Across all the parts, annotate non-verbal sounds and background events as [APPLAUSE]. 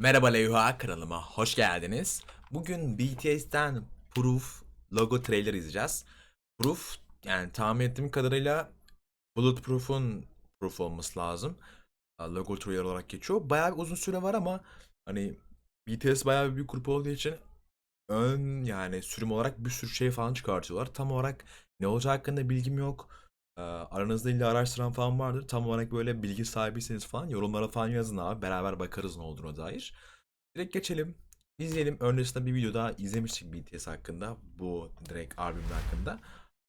Merhaba Leyha kanalıma hoş geldiniz. Bugün BTS'ten Proof logo trailer izleyeceğiz. Proof yani tahmin ettiğim kadarıyla Bulletproof'un Proof olması lazım. Logo trailer olarak geçiyor. Bayağı bir uzun süre var ama hani BTS bayağı bir büyük grup olduğu için ön yani sürüm olarak bir sürü şey falan çıkartıyorlar. Tam olarak ne olacağı hakkında bilgim yok. Aranızda illa araştıran falan vardır. Tam olarak böyle bilgi sahibiyseniz falan yorumlara falan yazın abi. Beraber bakarız ne olduğuna dair. Direkt geçelim. İzleyelim. Öncesinde bir video daha izlemiştik BTS hakkında. Bu direkt albüm hakkında.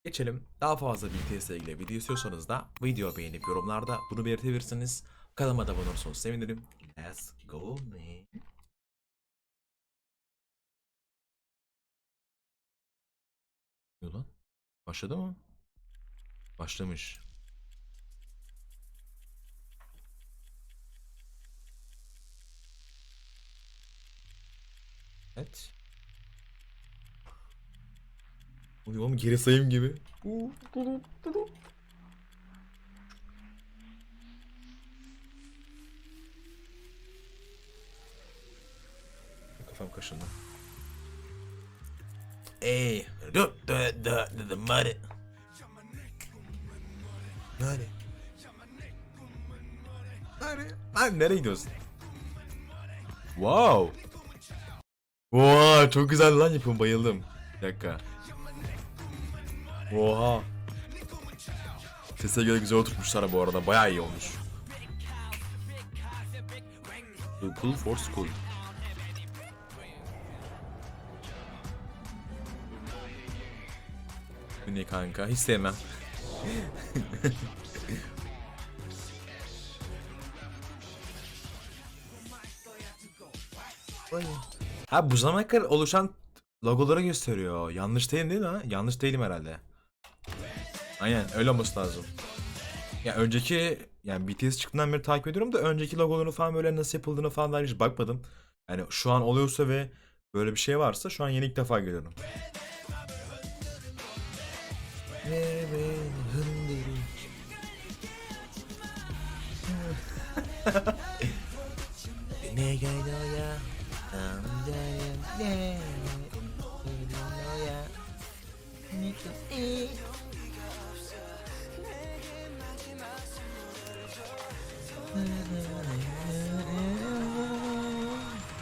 Geçelim. Daha fazla BTS ile ilgili video istiyorsanız da video beğenip yorumlarda bunu belirtebilirsiniz. Kanalıma da abone olursanız sevinirim. Let's go man. Ne lan? Başladı mı? Başlamış. Evet. Oluyor oğlum geri sayım gibi. Kafam kaşındı. Ey, dur, dur, dur, dur, dur, Nerede? Nerede? Lan nereye gidiyorsun? Wow. Wow, çok güzel lan yapım bayıldım. Bir dakika. Oha. Sese göre güzel oturtmuşlar bu arada. Bayağı iyi olmuş. Cool for school. Bu ne kanka? Hiç sevmem. Ha bu zamana kadar oluşan logoları gösteriyor. Yanlış değilim değil mi ha? Yanlış değilim herhalde. Aynen öyle olması lazım. Ya önceki yani BTS çıktığından beri takip ediyorum da önceki logoların falan böyle nasıl yapıldığını falan dair hiç bakmadım. Yani şu an oluyorsa ve böyle bir şey varsa şu an yeni ilk defa görüyorum.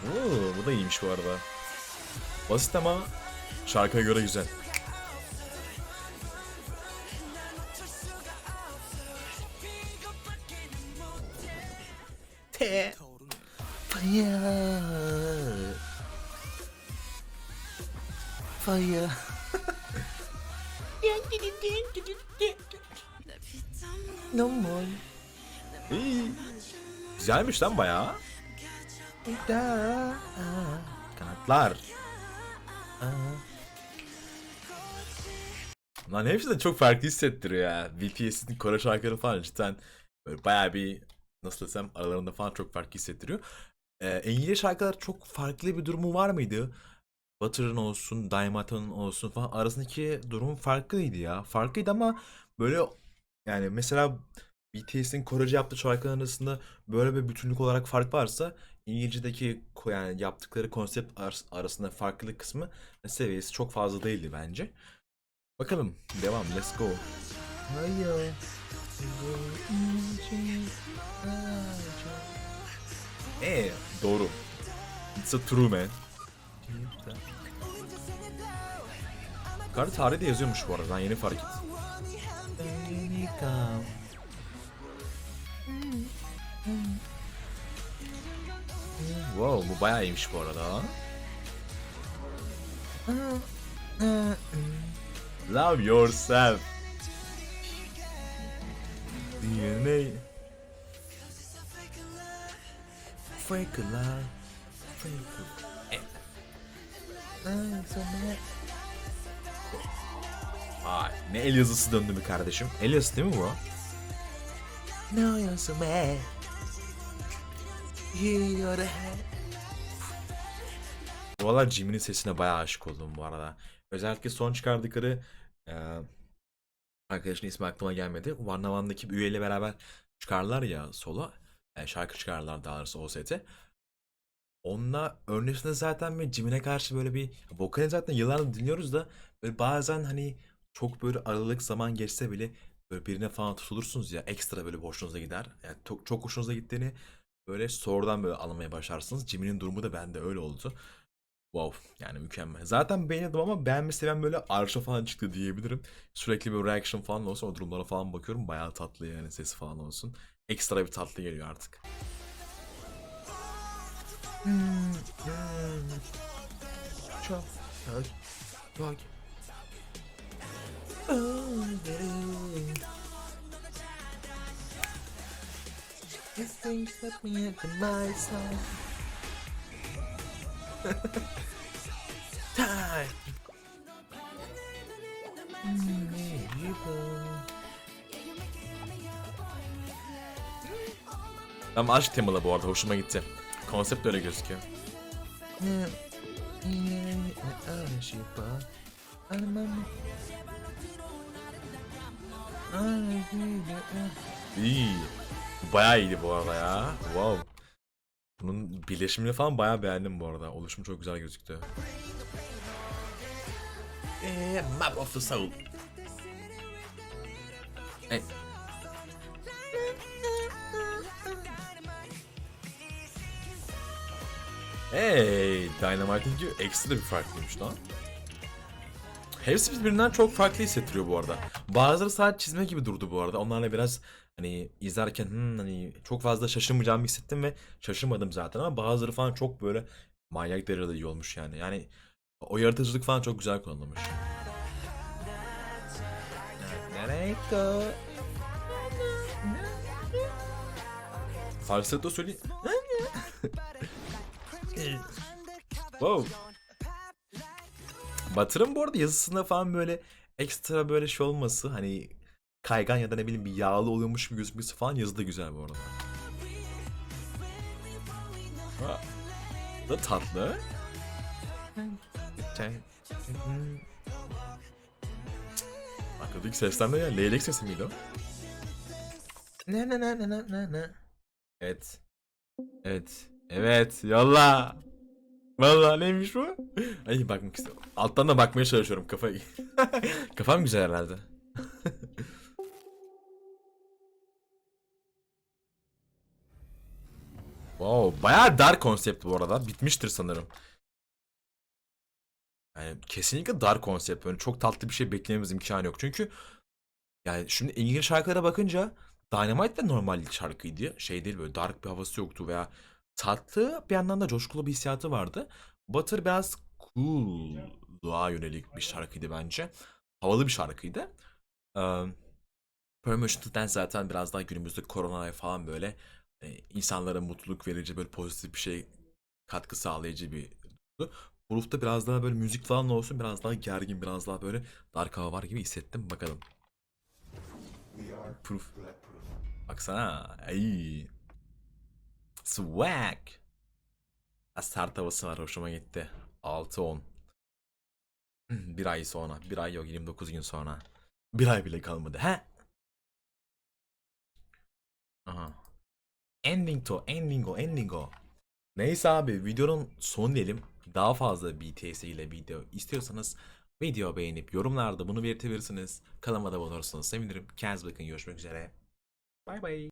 Oo, bu da iyiymiş bu arada. Basit ama şarkıya göre güzel. Fire. Fire. no more. İyi. Güzelmiş lan bayağı. Kanatlar. Lan hepsi de çok farklı hissettiriyor ya. BTS'in Kore şarkıları falan cidden böyle bayağı bir nasıl desem aralarında falan çok farklı hissettiriyor. Ee, İngilizce şarkılar çok farklı bir durumu var mıydı? Butter'ın olsun, Daimata'nın olsun falan arasındaki durum farklıydı ya. Farklıydı ama böyle yani mesela BTS'in Korece yaptığı şarkıların arasında böyle bir bütünlük olarak fark varsa İngilizce'deki yani yaptıkları konsept ar- arasında farklılık kısmı seviyesi çok fazla değildi bence. Bakalım devam let's go. Hayır. Ee, doğru. It's a true man. Karı tarihi de yazıyormuş bu arada. Ben yeni fark ettim. Wow, bu bayağı iyiymiş bu arada. Love yourself. DNA. Fake love. Fake ne el yazısı döndü mü kardeşim? El yazısı değil mi bu? Ne yazısı be? Valla Jimin'in sesine bayağı aşık oldum bu arada. Özellikle son çıkardıkları e, arkadaşın ismi aklıma gelmedi. One'daki bir üyeyle beraber çıkarlar ya solo. Yani şarkı çıkarlar daha doğrusu OST. onunla öncesinde zaten bir Jimin'e karşı böyle bir vokalini zaten yıllardır dinliyoruz da böyle bazen hani çok böyle aralık zaman geçse bile böyle birine falan tutulursunuz ya ekstra böyle hoşunuza gider. Yani çok, çok hoşunuza gittiğini böyle sonradan böyle anlamaya başlarsınız. Jimin'in durumu da bende öyle oldu. Wow yani mükemmel. Zaten beğeniyordum ama beğenme seven böyle arşa falan çıktı diyebilirim. Sürekli bir reaction falan olsun o durumlara falan bakıyorum. Bayağı tatlı yani sesi falan olsun. Ekstra bir tatlı geliyor artık. Çok çok çok Time. Aşk temalı bu arada hoşuma gitti. Konsept öyle gözüküyor. İyi. Bayağı iyiydi bu arada ya. Wow. Bunun birleşimini falan bayağı beğendim bu arada. Oluşum çok güzel gözüktü. Eee, Map of the Soul. E- Hey, Dynamite'inki ekstra bir farklıymış lan. Hepsi birbirinden çok farklı hissettiriyor bu arada. Bazıları sadece çizme gibi durdu bu arada. Onlarla biraz hani izlerken hmm, hani çok fazla şaşırmayacağımı hissettim ve şaşırmadım zaten ama bazıları falan çok böyle manyak derecede iyi olmuş yani. Yani o yaratıcılık falan çok güzel kullanılmış. Falsetto söyleyeyim. [LAUGHS] wow. Batır'ın bu arada yazısında falan böyle ekstra böyle şey olması hani kaygan ya da ne bileyim bir yağlı oluyormuş gibi gözükmesi falan yazıda güzel bu arada. Ha. Da tatlı. Arkadaki sesler ne ya? Leylek sesi miydi o? Ne ne ne ne ne ne ne. Evet. Evet. Evet. Yolla. Vallahi neymiş bu? Ay bakmak istiyorum. Alttan da bakmaya çalışıyorum kafayı. [LAUGHS] Kafam güzel herhalde. [LAUGHS] wow, bayağı dar konsept bu arada. Bitmiştir sanırım. Yani kesinlikle dar konsept. Böyle çok tatlı bir şey beklememiz imkanı yok. Çünkü yani şimdi İngiliz şarkılara bakınca Dynamite de normal şarkıydı. Şey değil böyle dark bir havası yoktu veya tatlı bir yandan da coşkulu bir hissiyatı vardı. Butter biraz cool'luğa yönelik bir şarkıydı bence. Havalı bir şarkıydı. Ee, Permission zaten biraz daha günümüzde koronaya falan böyle insanlara mutluluk verici böyle pozitif bir şey katkı sağlayıcı bir Proof'ta biraz daha böyle müzik falan olsun biraz daha gergin biraz daha böyle dark hava var gibi hissettim bakalım. Proof. Baksana. Ay. Swag. Sert havası var hoşuma gitti. 6-10. Bir ay sonra. Bir ay yok 29 gün sonra. Bir ay bile kalmadı. He? Aha. Ending to, ending o, ending o. Neyse abi videonun son diyelim. Daha fazla BTS ile video istiyorsanız video beğenip yorumlarda bunu belirtebilirsiniz. Kanalıma da abone olursanız sevinirim. Kendinize bakın görüşmek üzere. Bay bay.